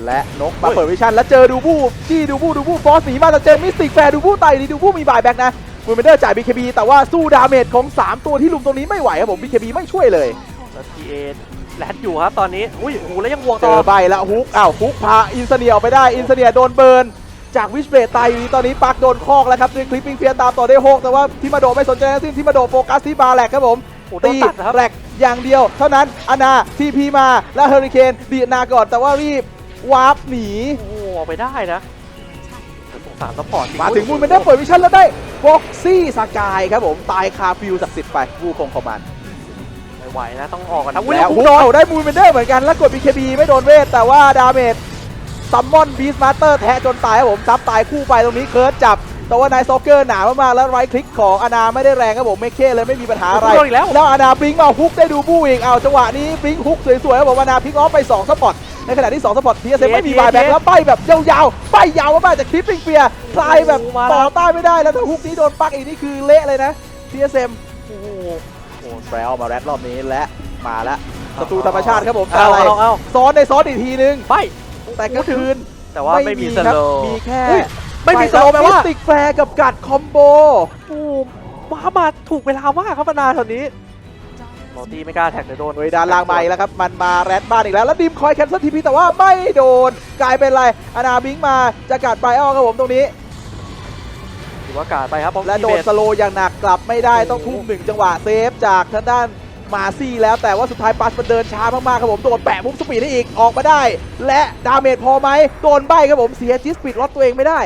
และนกมาเปิดวิชั่นแล้วเจอดูบูจี้ดูบูดูบูฟอสหนีมาแต่เจอมิสติกแฟร์ดูบูไต่ดีดูบูมีบายแบ็กนะมูเมนเดอร์จ่าย BKB แต่ว่าสู้ดาเมจของ 3 ตัวที่ลุมตรงนี้ไม่ไหวครับผม BKB ไม่ช่วยเลยแล้วทีเอแลนอยู่ครับตอนนี้อุ้ยโอ้โหแล้วยังบวกเจต่ออใบแล้วฮุกอ้าวฮุกพาอินเสเนียออกไปได้อินเสเนียโดนเบิร์น จากวิชเบรตตายอยู่ดีตอนนี้ปักโดนคอกแล้วครับด้วยคลิปปิ้งเฟียตามต่อได้โฮกแต่ว่าทิมาโดไม่สนใจทั้งสิ้นทิมาโดโฟกัสที่บาแลกครับผมโอ้โหโดตีนตัดนะครับแหลกอย่างเดียว เท่านั้นอานาทีพีมาแล้วเฮอริเคนดีดนาก่อนแต่ว่ารีบวาร์ปหนีโอ้โหออกไปได้นะแต่สงสารซัพพอร์ตจริงมาถึงมูนเป็นได้เปิดวิชั่นแล้วได้ฟ็อกซี่สกายครับผมตายคาฟิวศักดิ์สิทธิ์ไปวูคงคอมมานด์ไม่ไหวนะต้องออกกันทั้งอุ้ยแล้วแล้วฮุคุกกโดนเอาได้มูนเป็นได้เหมือนกันแล้วกด BKB ไม่โดนเวทแต่ว่าดาเมจ ซัมมอนบีสมาสเตอร์แทะจนตายครับผมซับตายคู่ไปตรงนี้เคิร์ดจับ แต่ว่านายซ็อกเกอร์หนามากๆแล้วไรคลิกของอานาไม่ได้แรงครับผมไม่เคเลยไม่มีปัญหาอะไร โดนอีกแล้ว แล้วอานาบลิงก์มาฮุกได้ดูบูอีกเอาจังหวะนี้บลิงก์ฮุกสวยๆครับผมอานาพลิกออฟไป2สปอตในขณะที่ 2 สปอตทีเอสไม่มีบายแบ็กแล้วไปแบบยาวๆไปยาวมากๆจากคลิปปิ้งเฟียคลายแบบต่อต้านไม่ได้แล้วถ้าฮุกนี้โดนปักอีกนี่คือเละเลยนะ TSM โอ้โหโอ้แฟลมาแรดรอบนี้และมาแล้วศัตรูธรรมชาติครับผมเอาอะไรเอาเอาซ้อนในซ้อนอีกทีนึงไป แต่ก็คืนแต่ว่าไม่มีสครับโลว์มีแค่เฮ้ยไม่มีสโลว์แปลว่าติกแฟร์กับกัดคอมโบโอ้มามาถูกเวลามากครับปนาตอนนี้มอลตี้ไม่กล้าแท็กเดี๋ยวโดนโดยด้านล่างมาอีกแล้วครับ มันมาแรดบ้านอีกแล้ว แล้วดิมคอยแคนเซิลทีพีแต่ว่าไม่โดน กลายเป็นไรอานาบิงมาจะกัดไปอ้อครับผมตรงนี้ถือว่ากาดไปครับบอมและโดนสโลว์อย่างหนักกลับไม่ได้ต้องทุ่มหนึ่งจังหวะเซฟจากทางด้าน มาซี่แล้วแต่ว่าสุดท้ายปัสมันเดินช้ามากๆครับผมโดนแปะมุมสปีดได้อีกออกมาได้ และดาเมจพอไหมโดนใบครับผมเสียจิสปิดรถตัวเองไม่ได้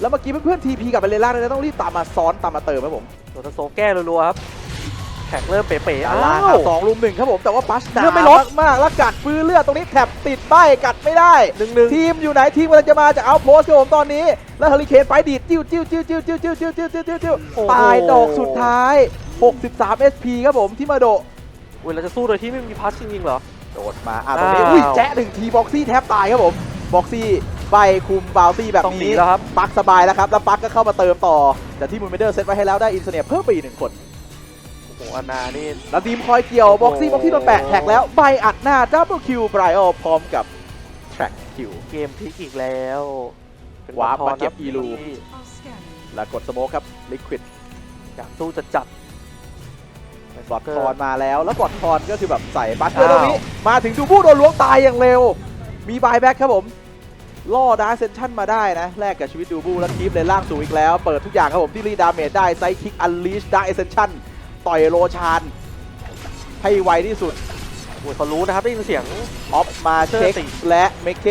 แล้วเมื่อกี้เพื่อนๆทีพีกลับไปเลนล่างเลยนะต้องรีบตามมาซ้อนตามมาเติมครับผมโดนสโซแก้รัวๆครับแท็กเริ่มเป๋ๆด้าอ้านล่างวสองลุมหนึ่งครับผมแต่ว่าปัสหนาเลือดไม่ลดมากๆแล้วกัดฟื้นเลือดตรงนี้แถบติดใบกัดไม่ได้หนึ่งหนึ่งทีมอยู่ไหนทีมกำลังจะมาจากเอาโพสครับผมตอนนี้ แล้วเฮอริเคนไปดีดจิ้วจิ้วจิ้วจิ้วจิ้วจิ้วจิ้วจิ้วจิ้วจิ้วจิ้วโอ้โหตายดอกสุดท้าย 63 SP ครับผมที่มาโดอุ้ยเราจะสู้โดยที่ไม่มีพัชจริงๆเหรอ โดดมาอะตรงนี้อ้าวอุ้ยแจ๊ะหนึ่งทีบ็อกซี่แทบตายครับผมบ็อกซี่ใบคุมบาวซี่แบบต้องหนีนี้แล้วครับ ปักสบายแล้วครับ แล้วปักก็เข้ามาเติมต่อ แต่ที่มูนเมเดอร์เซตไว้ให้แล้วได้อินเสเนียเพิ่มไปอีกหนึ่งคน โอ้โหอานานี่ แล้วทีมคอยเกี่ยวบ็อกซี่บ็อกซี่โดนแปะแท็กแล้วใบอัดหน้าดับเบิลคิวไบรอัลพร้อมกับแทร็กคิว เกมพลิกอีกแล้วเป็นวาร์ปบอลทอนมาเก็บคอีลู ที่ แล้วกดสโมคครับลิควิดอยากสู้จะจัด บอดทอนมาแล้ว แล้วบอดทอนก็คือแบบใส่บัตเตอร์ตอ้าวรงนี้ มาถึงดูบูโดนล้วงตายอย่างเร็ว มีบายแบ็กครับผม ล่อดาร์เซนชั่นมาได้นะ แลกกับชีวิตดูบูแล้วคีฟเลนล่างสูงอีกแล้ว เปิดทุกอย่างครับผมที่รีดาเมจได้ไซคิกอันลีชดาร์เซนชั่นต่อยโรชาน ให้ไวที่สุดโอ้ยเขารู้นะครับได้ยินเสียงออฟมาเช็คเซอร์ติและเมคเค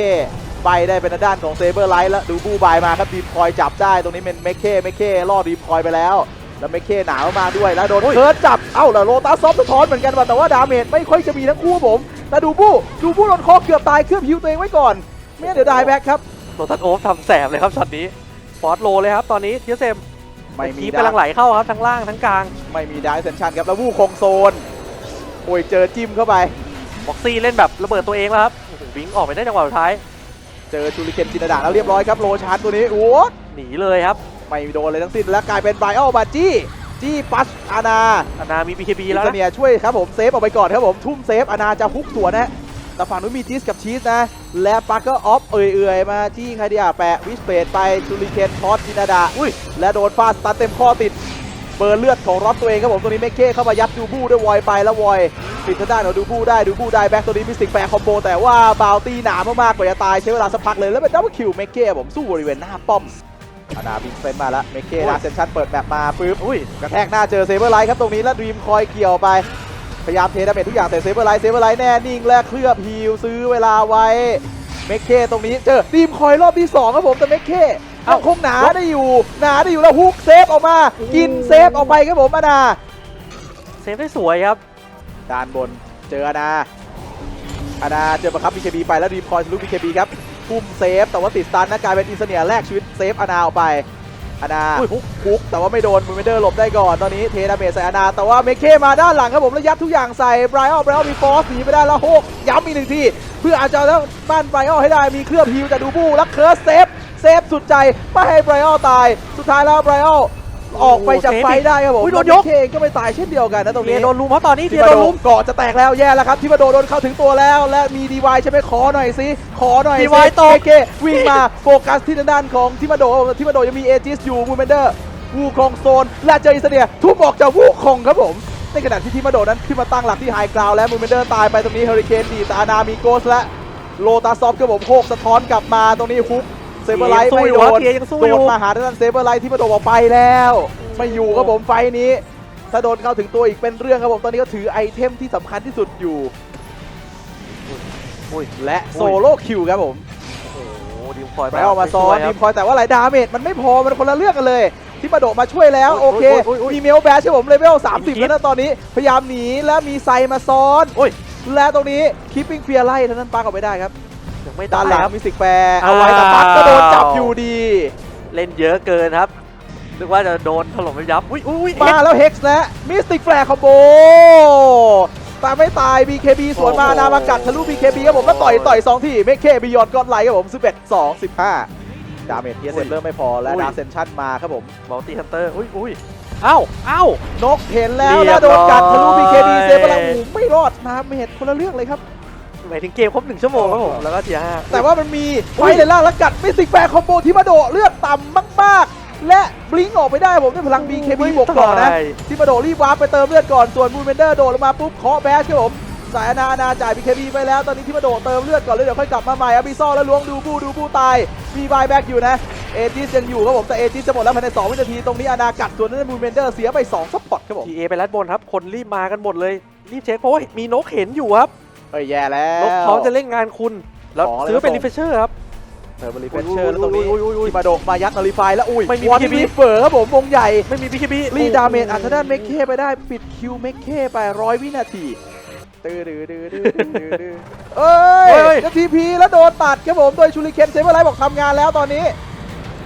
ไปได้เป็นทางด้านของเซเบอร์ไลท์แล้วดูบูบายมาครับดีมคอยจับได้ตรงนี้เป็นเมคเคเมคเคล่อดีมคอยไปแล้ว แล้วเมคเคหนาวมาด้วยแล้วโดนโอ้ยเคิร์ดจับ เอ้าแล้วโรตัสซอฟสะท้อนเหมือนกันว่ะแต่ว่าดาเมจไม่ค่อยจะมีทั้งคู่ครับผมแล้วดูบูดูบูโดนคอเกือบตายเคลือบฮิวตัวเองไว้ก่อนไม่งั้นเดี๋ยวได้แบ็คครับโรตันโอฟทำแสบเลยครับช็อตนี้ฟอร์สโลเลยครับตอนนี้เทียเซมไม่มีคีบดากำลังไหลเข้าครับทั้งล่างทั้งกลาง ไม่มีดาเซนชันครับแล้ววูคงโซนโอ้ยเจอจิ้มเข้าไปบ็อกซี่เล่นแบบระเบิดตัวเองแล้วครับโอ้โหวิงออกไปได้จังหวะสุดท้าย เจอชูริเคนจินดาแล้วเรียบร้อยครับโรชานตัวนี้โอ้หนีเลยครับ ไม่โดนเลยทั้งสิ้นแล้วกลายเป็นไบรอัลบาจี้จี้ปัชอานาอานามี BKB อิแล้วนนะเนียช่วยครับผมเซฟออกไปก่อนครับผมทุ่มเซฟอานาจะฮุกสวนนะแต่ฝั่งนู้นมีจิสกับชีสนะ และปักก็ออฟเอื่อยๆ มาจี้ใครดีอะแปะวิสเปดไปชูริเคนทอสจินาดาอุ้ยและโดนฟาดสตันเต็มข้อติดเบอร์เลือดของรอดตัวเองครับผมตัวนี้เมคเก้เข้ามายัดดูบูด้วยวอยไปแล้ววอยปิดทางด้านของดูบูได้ดูบูได้แบ็คตัวนี้มิสติกแฟร์คอมโบแต่ว่าบาวตีหนามากๆกว่าจะตายใช้เวลาสักพักเลยแล้วเป็นดับเบิลคิวเมคเก้ผมสู้บริเวณหน้าป้อม อานาบินเซนมาแล้วเมคเก้ดาเซนชั่นเปิดแมปมาปึ๊บอุ้ยกระแทกหน้าเจอเซเบอร์ไลท์ครับตรงนี้แล้วดรีมคอยเกี่ยวไป พยายามเทดาเมจทุกอย่างแต่เซเบอร์ไลท์เซเบอร์ไลท์แน่นิ่งและเคลือบฮิลซื้อเวลาไว้เมคเคตรงนี้เจอดรีมคอยรอบที่2ครับผมแต่เมคเคเอ้าคงหนาได้อยู่หนาได้อยู่แล้วฮุกเซฟออกมา กินเซฟออกไปครับผมอานาเซฟได้สวยครับด้านบนเจออานาอานาเจอประคับ BKB ไปแล้วดรีมคอยทะลุ BKB ครับ พุ่มเซฟ แต่ว่าติดสตันนะกลายเป็นอินเสเนียแลกชีวิตเซฟอานาออกไปอานาอุ้ยฮุกคุกแต่ว่าไม่โดนมูเมเดอร์หลบได้ก่อนตอนนี้เทดาเมจใส่อานาแต่ว่าเมคเคมาด้านหลังครับผมแล้วยัดทุกอย่างใส่ไบรอัลไบรอัลมีฟอสหนีไปได้แล้วโฮกย้ำอีกหนึ่งทีเพื่ออาจจะแล้วบ้านไบรอัลให้ได้มีเคลือบฮิวจากดูบูแล้วเคิร์สเซฟเซฟสุดใจไม่ให้ไบรอัลตาย สุดท้ายแล้วไบรอัล ออกไปจากไฟได้ครับผมอุ๊ยโดนแล้วยกเคก็ไม่ตายเช่นเดียวกันนะตรงเทียนี้โดนลุมเพราะตอนนี้ทีเทียมาโดโดนลุนมเกาะจะแตกแล้วแย่แล้วครับทีมาโดโดนเข้าถึงตัวแล้ว และมีดีวายใช่ไหมขอหน่อยสิขอหน่อยสิ DY ตกเควิ่งมาโฟกัสที่ด้านของทีมาโดทีมาโดยังมีเอจิสอยู่มูเมนเดอร์วูคองโซนและเจออิสเนียทุบออกจากวูคองครับผมในขณะที่ทีมาโดนั้นขึ้นมาตั้งหลักที่ไฮกราวแล้วมูเมนเดอร์ตายไปตรงนี้เฮอริเคนดีตอานามีโกสและโลตาซอฟครับผมโคกสะท้อนกลับมาตรงนี้ฮุก เซเบอร์ไลท์ไม่โดนเทียยังสู้โดอยู่นมาหาทางด้านเซเบอร์ไลท์ที่มาโดนออกไปแล้ว ไม่อยู่ครับผมไฟนี้ ถ้าโดนเข้าถึงตัวอีกเป็นเรื่องครับผมตอนนี้ก็ถือไอเทมที่สำคัญที่สุดอยู่อุ้ยและโซโล่คิวครับผมโอ้โหดิมคอยไปเอามาซ้อนคทีรับมคอยแต่ว่าหลายดาเมจมันไม่พอมันคนละเรื่องกันเลย ที่มาโดดมาช่วยแล้วโอ้โอยเคโอ้ยโอ้ยโอ้ยมีเมลแบชครับผมเลเวล30คิดแล้วนะตอนนี้พยายามหนีแล้วมีไซมาซ้อนโอ้ยและตรงนี้คิปปิ้งเฟียร์ไล่ท่านั้นปาออกไปได้ครับ ยังไม่ด้าตานยหลังครับมีสิกแฟร์เอาไว้แต่อ้าวปักก็โดนจับอยู่ดี เล่นเยอะเกินครับนึกว่าจะโดนถล่มไปยับอุ้ยอุ้ยมาแล้วเฮกซ์และมิสติกแฟร์คอมโบแต่ไม่ตาย BKB สวนมานามากัดทะลุ BKB ครับผมแล้วต่อยต่อยสองทีเมคเคบิยอนกอดไลท์ครับผม11 2 15 ดาเมจเทียเซนเริ่มไม่พอและดาเซนชั่นมาครับผมบอลตี้ฮันเตอร์อุ้ยอุ้ยเอ้าเอ้านกเห็นแล้วเรียบแล้วโดนกัดทะลุร้อย BKB เซฟไปแล้วโอ้โหไม่รอดนาเมจคนละเรื่องเลยครับ หมายถึงเกมครบหนึ่งชั่วโมงครับผมแล้วก็เทียร์ห้า แต่ว่ามันมีไฟอุ้ยเลนล่างแล้วกัดมิสติกแฟร์คอมโบที่มาโดเลือดต่ำมากๆ และบลิงก์ออกไปได้ผมด้วยพลัง BKB บวกก่อนนะตายที่มาโดรีบวาร์ปไปเติมเลือดก่อน ส่วนมูนเบนเดอร์โดดลงมาปุ๊บเคาะแบชครับผมสายอนาอนาจ่าย BKB ไปแล้ว ตอนนี้ที่มาโดเติมเลือดก่อนแล้วเดี๋ยวค่อยกลับมาใหม่อาบิซอลแล้วล้วงดูบูดูบูตายมีบายแบ็กอยู่นะเอจิสยังอยู่ครับผมแต่เอจิสจะหมดแล้วภายใน 2 วินาที ตรงนี้อนากัดส่วนนั้นมูนเบนเดอร์เสียไป2ซัพพอร์ตครับผมทีเอไปรัดบนครับคนรีบมากันหมดเลยรีบเช็คเพราะว่ามีนกเห็นอยู่ครับ เฮ้ยแย่แล้นวกพร้อมจะเล่นงานคุณ แล้วขอเลยซื้อเป็นครับผมรีเฟชเชอร์ครับ เทอร์บริเฟชเชอร์แล้วตรงนี้อุ้ยอุ้ยอุ้ยที่มาโดมายัดนาริฟายแล้วอุ้ยไม่มีวัน BKB มีเฟอร์ครับผมวงใหญ่ไม่มีบีคีบีรีดาเมจอัธด้านเมคเคไปได้ปิดคิวเมคเคไปร้อยวินาทีตื้อดื้อดื้อดื้อดื้อดื้อเอ้ยแล้วทีพีแล้วโดนตัดครับผมโดยชูริเคนเซเบอร์ไลท์บอกทำงานแล้วตอนนี้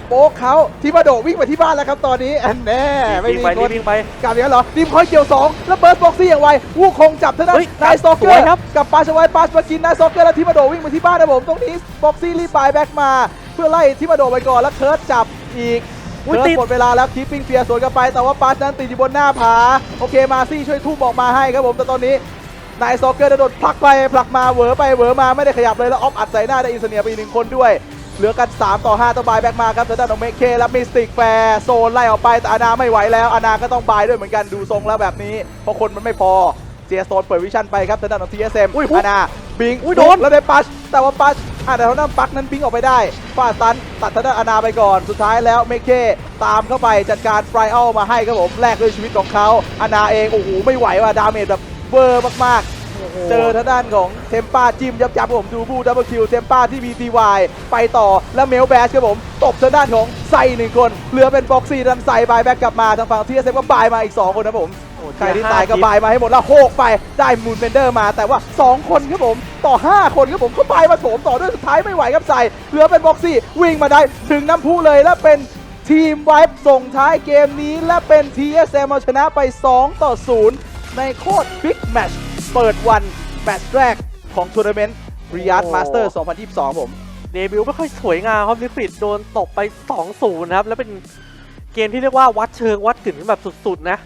โป๊กเขาที่มาโดวิ่งมาที่บ้านแล้วครับตอนนี้อันแน่ไม่วิ่งมีไปครีนบวิ่งไปกลับอย่างนั้นเหรอดีมคอยเกี่ยว2แล้วเบิร์ดบ็อกซี่อย่างไววูคงจับเท่านั้นเฮ้ยนายสโตเกสอวยร์ครับกับปาชไวปาชมากินนายสโตเกอร์แล้วที่มาโดวิ่งมาที่บ้านนะผมตรงนี้บ็อกซี่รีบปลายแบ็กมา เพื่อไล่ที่มาโดไปก่อนแล้วเคิร์ดจับอีกอุ้ยเคิร์ติดดหมดเวลาแล้วคีปปิ้งเฟียร์สวนกลับไป แต่ว่าปาชนั้นติดอยู่บนหน้าผา โอเคมาซี่ช่วยทุ่มออกมาให้ครับผม แต่ตอนนี้ นายโซเกอร์โดนผลักไปผลักมาเหวอไปเหวอมาไม่ได้ขยับเลยแล้วออฟอัดใส่หน้าได้อินเสเนียไปอีกหนึ่งคนด้วย เหลือกัน 3 ต่อ 5ต้องบายแบ็กมาครับทางด้านของเมคเคและมิสติกแฟร์โซนไล่ออกไปแต่อานาไม่ไหวแล้วอานาก็ต้องบายด้วยเหมือนกันดูทรงแล้วแบบนี้ เพราะคนมันไม่พอเจียโซนเปิดวิชั่นไปครับทางด้านของ TSM อุ้ยปุ๊บอานาบิงอุ้ยโดนแล้วได้ปัชแต่ว่าปัชอะแต่ทางด้านปักนั้นบิงออกไปได้ฟาดตันตัดทางด้านอานาไปก่อนสุดท้ายแล้วเมคเคตามเข้าไปจัดการไฟอัลมาให้ครับผมแลกด้วยชีวิตของเขาอานาเองโอ้โหไม่ไหวว่ะดาเมจแบบเวอร์มากๆ เจอทางด้านของเทมป้าจิ้มยับยับผมดูบูดับเบิลคิวเทมป้าที่ BTY ไปต่อแล้วเมลแบชครับผมตบทางด้านของไซหนึ่งคนเหลือเป็นบ็อกซี่ดันไซบายแบ็กกลับมาทางฝั่งทีเอสเก็บายมาอีก 2 คนนะผมโอ้ใครที่เทียร์ตายก็ห้บายมาให้หมดแล้วโหกไปได้มูนเบนเดอร์มาแต่ว่า 2 คนครับผมต่อ 5 คนครับผมเขาบายมาโถมต่อด้วยสุดท้ายไม่ไหวครับใส่เหลือเป็นบ็อกซี่วิ่งมาได้ถึงน้ำพุเลยและเป็นทีมไวป์ส่งท้ายเกมนี้และเป็น TSM เอาชนะไป 2 ต่อ 0 ในโคตรบิ๊กแมตช์ เปิดวันแมตช์แรกของทัวร์นาเมนต์ริยาดมาสเตอร์ 2022 ผม เดบิวต์ไม่ค่อยสวยงามครับลิควิดโดนตบไป 2-0ครับ แล้วเป็นเกมที่เรียกว่าวัดเชิงวัดกึ่นกันแบบสุด ๆ นะ